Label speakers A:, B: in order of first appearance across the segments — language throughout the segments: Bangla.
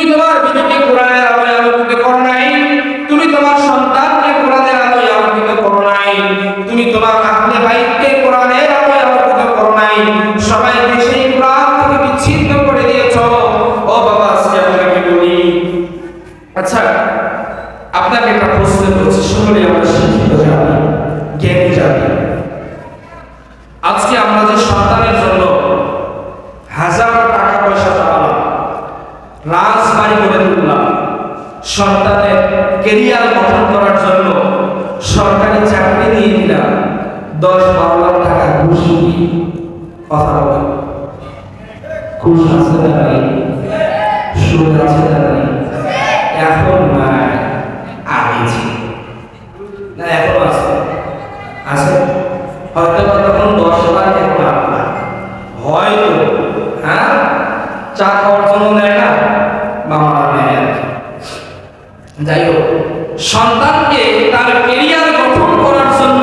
A: তুমি তোমার বিবিকে কোরআনের আলোয় আলোকিত করো নাই। তুমি তোমার সন্তানকে কোরআনের আলোয় আলোকিত করো নাই। তুমি তোমার আহলে বাইতকে কোরআনের আলোয় আলোকিত করো নাই। সবাইকে সেই কোরআন থেকে বিচ্ছিন্ন করে দিয়েছ। ও বাবা, আজকে আপনাকে বলি আচ্ছা আপনাকে একটা প্রশ্ন করছি সকলে আমরা শিক্ষিত জানি, জ্ঞানী জানি। আজকে আমরা যে সন্তানের জন্য রাজবাড়ি করে তুললাম। সন্তানের কেরিয়ার গঠন করার জন্য সরকারি চাকরি দিয়ে দিলাম দশ বারো লাখ টাকা ঘুষ নিয়ে। কথা বলেন ঘুষ আছে না সুদ আছে না এখন নাই। আগে ছিল না, এখন আর কি। যাই হোক সন্তানকে তার কেরিয়ার গঠন করার জন্য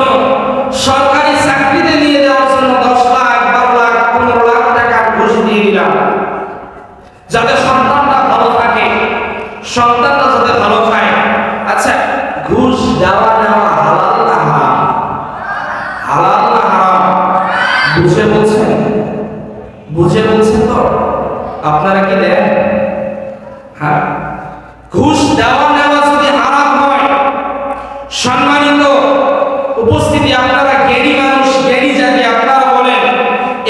A: সরকারি চাকরিতে নিয়ে দেওয়ার জন্য দশ লাখ, বারো লাখ, পনেরো লাখ টাকা ঘুষ দিয়ে দিলাম। যাতে সন্তানটা ভালো থাকে, সন্তানটা যাতে ভালো খায়। আচ্ছা ঘুষ দেওয়া নেওয়া হালাল না হারাম? হালাল না হারাম? বুঝে বলছেন? বুঝে বলছেন তো? আপনারা কি দেন? হ্যাঁ। ঘুষ দেওয়া নেওয়া যদি হারাম হয়, সম্মানিত উপস্থিতি আপনারা জ্ঞানী মানুষ, জ্ঞানী জাতি আপনারা বলেন,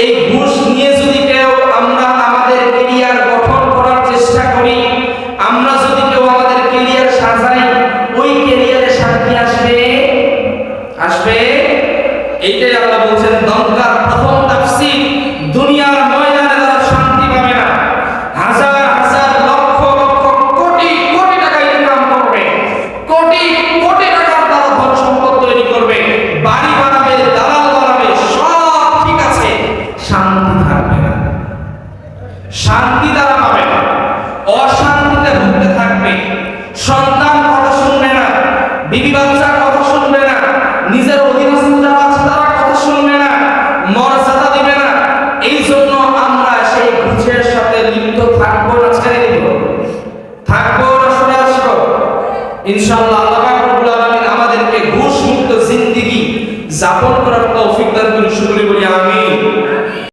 A: এই ঘুষ নিয়ে যদি কেউ আমরা আমাদের কেরিয়ার গঠন করার চেষ্টা করি, আমরা যদি কেউ আমাদের কেরিয়ার সাজাই, ওই কেরিয়ারে শান্তি আসবে? আসবে? এইটাই আল্লাহ বলছেন, দমকার প্রথম শান্তি থাকবে না। শান্তি তারা পাবে না। অশান্তিতে ভুগতে থাকবে। সন্তান কথা শুনবে না। বিবি বাচ্চার কথা শুনবে না। নিজের অধীনস্থ তারা কথা শুনবে না। মর্যাদা দিবে না। এই জন্য আমরা সেই ঘুষের সাথে লিপ্ত থাকব না, ছেড়ে দিব। থাকব না সরে আসব। ইনশাআল্লাহ আল্লাহ আমাদেরকে ঘুষ মুক্ত জিন্দেগি যাপন করার